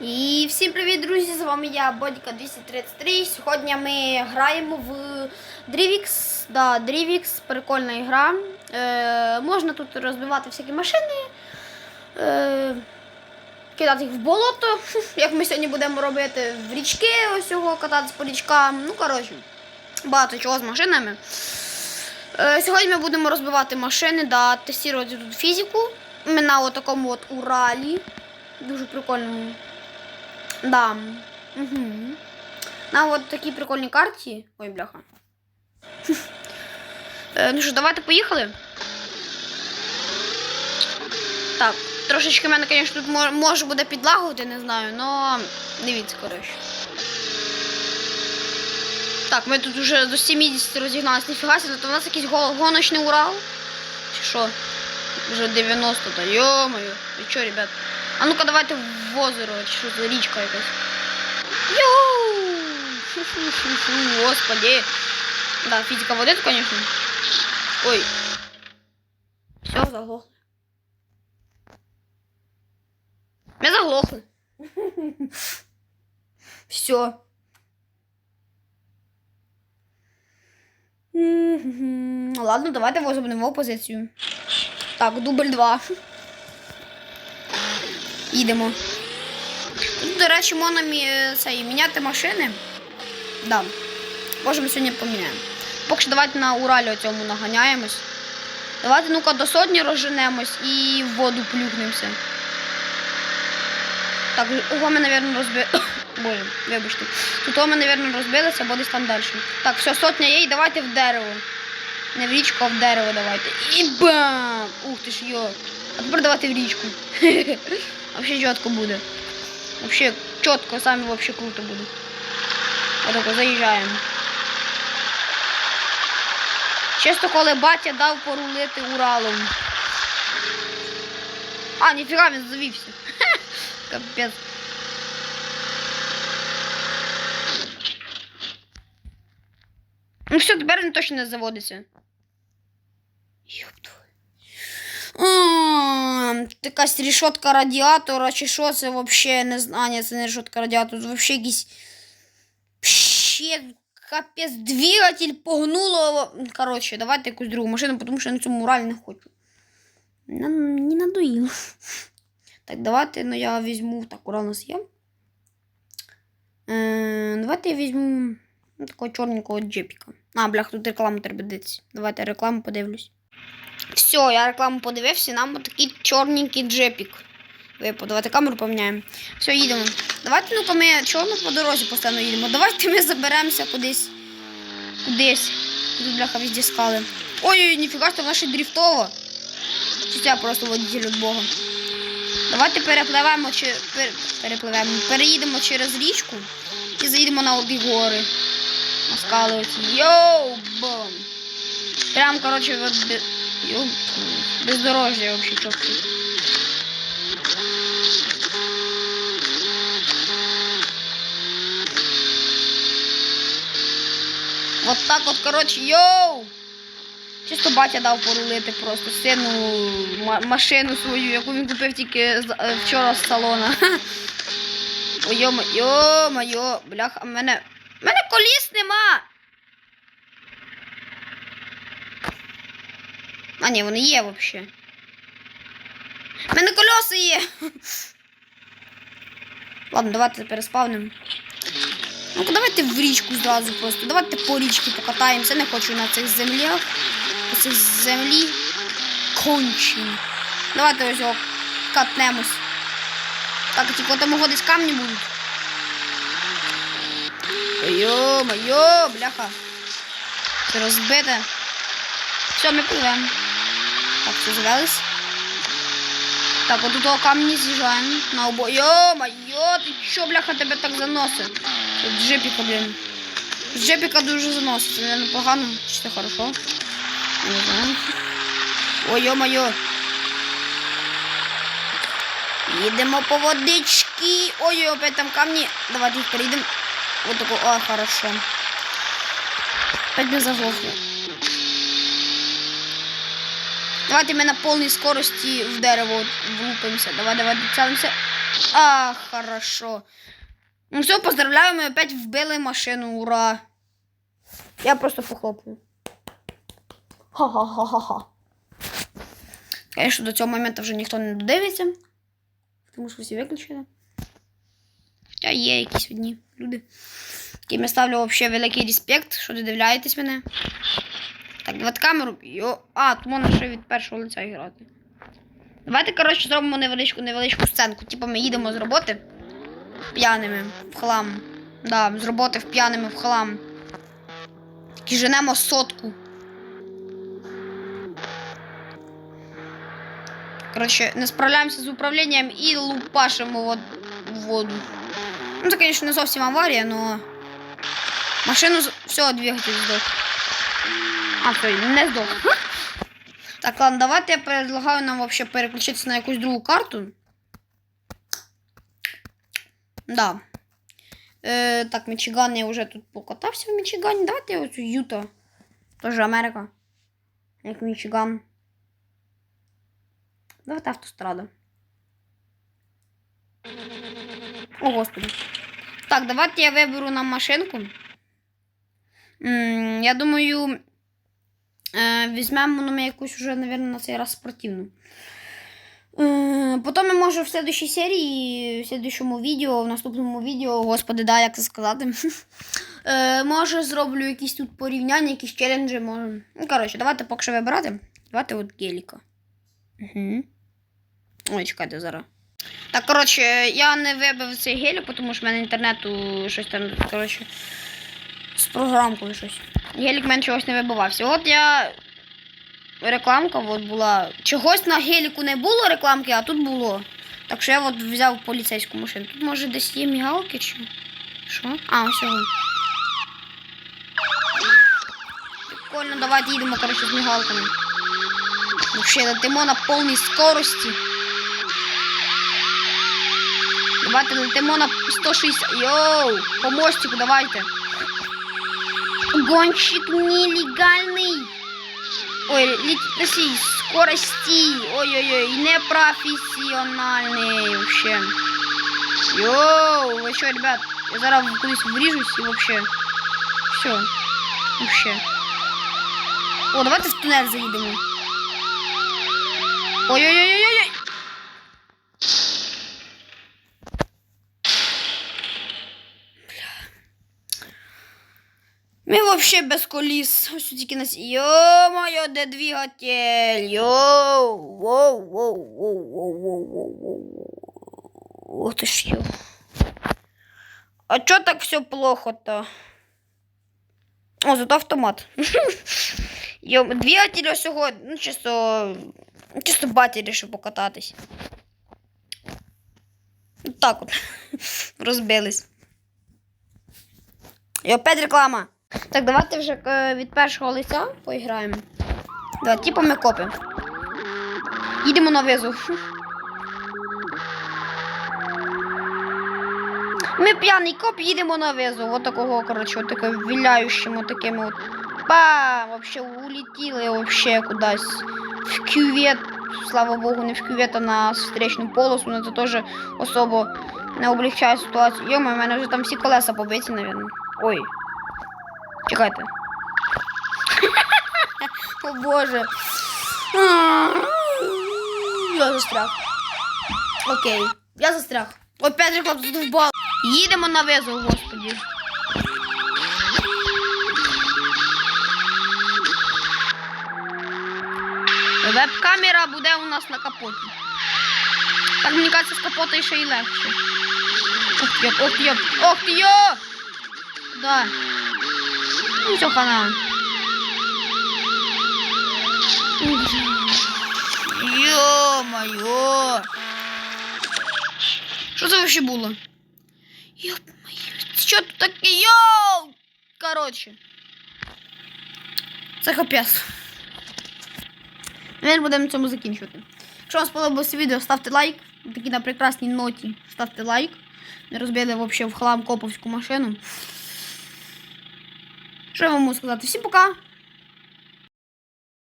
І всім привіт, друзі! З вами я, Бодіка 233. Сьогодні ми граємо в Drivix. Да, Drivix, прикольна гра. Е, можна тут розбивати всякі машини, е, кидати їх в болото, як ми сьогодні будемо робити, в річки ось його кататися по річкам. Ну, коротше, багато чого з машинами. Е, сьогодні ми будемо розбивати машини, да, тестувати тут фізику. Ми на такому от Уралі. Дуже прикольному. Да. Угу. На от такій прикольній карті. Ой, бляха. Е, ну що, давайте поїхали. Так, трошечки мене, звісно, тут мож- може буде підлагувати, не знаю, але дивіться, коротше. Так, ми тут вже до 70 розігналися, ніфіга себе, то в нас якийсь го- гоночний Урал. Чи що? Вже 90, та йо-моє. Ви що, ребят? А ну-ка давайте в озеро, що за річка якась. Йоу! Фу-фу-фу-фу, господи. Да, физика вот это, конечно. Ой. Все, заглохли. Мы заглохли. Все. Ладно, давайте возьмемо позицію. Так, дубль 2. Їдемо. Тут, до речі, можна це, міняти машини. Да. Може, ми сьогодні поміняємо. Поки що давайте на Уралі цьому наганяємось. Давайте, ну-ка, до сотні розженемось і в воду плюхнемося. Так, ого, ми, мабуть, розбили. Боже, вибачте. Тут ми, мабуть, розбилися, або десь там далі. Так, все, сотня є, і давайте в дерево. Не в річку, а в дерево давайте. І бам! Ух ти ж йо. А тепер давайте в річку. Вообще чітко буде. Вообще чітко, самі вообще круто буде. Отако заїжджаємо. Чисто коли батя дав порулити Уралом. А, ніфіга він завівся. Капець. Ну все, тепер він точно не заводиться. Ёпту. М, Якась рішотка радіатора, чи що це взагалі не знаю. Це не рішотка радіатора, це взагалі якийсь ще капець двигатель погнуло. Коротше, давайте якусь другу машину, тому що я на цьому муралі не хочу. Не надоїло. Так, давайте, ну я візьму. Так, Урал у нас є. Е, давайте я візьму ну, такого чорненького джепіка. А, блях, тут рекламу треба дивитися. Давайте рекламу подивлюсь. Все, я рекламу подивився, нам такий чорненький джепік. Випав. Давайте камеру поміняємо. Все, їдемо. Давайте, ну-ка, ми чорно по дорозі постійно їдемо. Давайте ми заберемося кудись. Кудись. Тут, бляха, везде скали. Ой-ой, ніфіга, що наше дріфтово. Чи це я просто водитель від Бога. Давайте перепливемо чи пер... перепливемо. Переїдемо через річку і заїдемо на обі гори. На скали оці. Йоу! Бом! Прям, без... Йоу, бездорожье вообще чітко. Вот так от, короче, йоу! Чисто батя дав порулити просто сину машину свою, яку він купив тільки е, вчора з салона. Ой, йома, йо-моє, бляха, в мене. В мене коліс нема! А, ні, вони є взагалі. В мене кольоса є. Ладно, давайте переспавнимо. Ну, давайте в річку зразу просто. Давайте по річці покатаємося. Не хочу на цих землях. На цих землі кончені. Давайте ось його катнемось. Так, типу, там мого десь камні будуть. Йо-моє, бляха. Це розбите. Все, ми пливемо. Так, все завелись. Так, от до того камні з'їжджаємо. На обо. Йо-моє, ти чо, бляха, тебе так заносить? Тут джепіка, блін. Джепіка дуже заносить. Це не погано, чи це хорошо? Не знаю. Ой, йо-моє. Їдемо по водички. Ой, опять там камні. Давайте їх перейдемо. Вот такой. О, хорошо. Опять не заглохли. Давайте ми на повній скорості в дерево от влупимося. Давай, давай, доцелимося. А, хорошо. Ну все, поздравляю, ми опять вбили машину, ура. Я просто похлопаю. Ха-ха-ха-ха-ха. Конечно, до цього моменту вже ніхто не додивиться. Тому що всі виключили. Хоча є якісь одні люди. Яким я ставлю взагалі великий респект, що додивляєтесь мене. Так, давайте камеру. Йо. А, тут можна ще від першого лиця грати. Давайте, коротше, зробимо невеличку невеличку сценку. Типу ми їдемо з роботи п'яними в хлам. Да, з роботи в п'яними в хлам. І женемо сотку. Коротше, не справляємося з управлінням і лупашимо вод- воду. Ну, це, звісно, не зовсім аварія, но. Машину все, двигатель здох. А, все, не здох. Так, ладно, давайте я предлагаю нам вообще переключитися на якусь другу карту. Да. Е, так, Мічиган я вже тут покатався в Мічигані. Давайте я оцю Юта. Тоже Америка. Як Мічиган. Давайте автострада. О, господи. Так, давайте я виберу нам машинку. М, я думаю, е, візьмемо ну, ми якусь вже, мабуть, на цей раз спортивну. Е, Потім я можу в следующій серії, в следующому відео, в наступному відео, господи, да, як це сказати. Е, може, зроблю якісь тут порівняння, якісь челенджі, може. Ну, коротше, давайте поки що вибирати. Давайте от геліка. Угу. Ой, чекайте зараз. Так, коротше, я не вибив цей гелік, тому що в мене інтернету щось там, коротше, з програмкою щось. Гелік мене чогось не вибивався. От я. Рекламка от була. Чогось на геліку не було рекламки, а тут було. Так що я от взяв поліцейську машину. Тут може десь є мігалки чи. Що? А, ось. Прикольно, давайте їдемо, коротше, з мігалками. Вообще летимо на повній скорості. Давайте летимо на 160. Йоу! По мостику давайте. Гонщик нелегальний. Ой, летит скорости. Ой-ой-ой, непрофессиональный вообще. Йоу, вы что, ребят? Я зараз кудись вріжусь і вообще. Все. Вообще. О, давайте в тунель заїдемо. Ой-ой-ой-ой-ой. Ми вообще без коліс. Ось тільки нас. Йо-моє, де двигатель? Йоу, воу, воу, воу, воу, воу, воу, воу. Ох ти ж йо. А чо так все плохо-то? О, зато автомат. Йо, двигатель сьогодні, ну чисто, чисто баті рішив покататись. Так от. Розбились. І опять реклама. Так, давайте вже е, від першого лиця поіграємо. Давай, типу ми копи. Їдемо на визу. Ми п'яний коп, їдемо на визу. От такого, коротше, от таке віляючими такими от. Па! Вообще улетіли вообще кудись. В кювет. Слава Богу, не в кювет, а на встречну полосу, но це теж особо не облегчає ситуацію. Йома, в мене вже там всі колеса побиті, мабуть. Ой. Чекайте. О боже. Я застряг. Окей. Я застряг. Опять же хлопці задовбали. Їдемо на визу, господі. Веб-камера буде у нас на капоті. Так, мені кажется, з капота ще й легше. Ох ти, ох ти, ох ти, йо! Да. Ну, все, хана. Ё-моё! Що це вообще було? Ёп-моё, що тут таке? Йоу! Короче. Це капець. Ми будемо на цьому закінчувати. Якщо вам сподобалося відео, ставте лайк. Такі на прекрасній ноті ставте лайк. Не розбили вообще в хлам коповську машину. Що я вам можу сказати? Всім пока!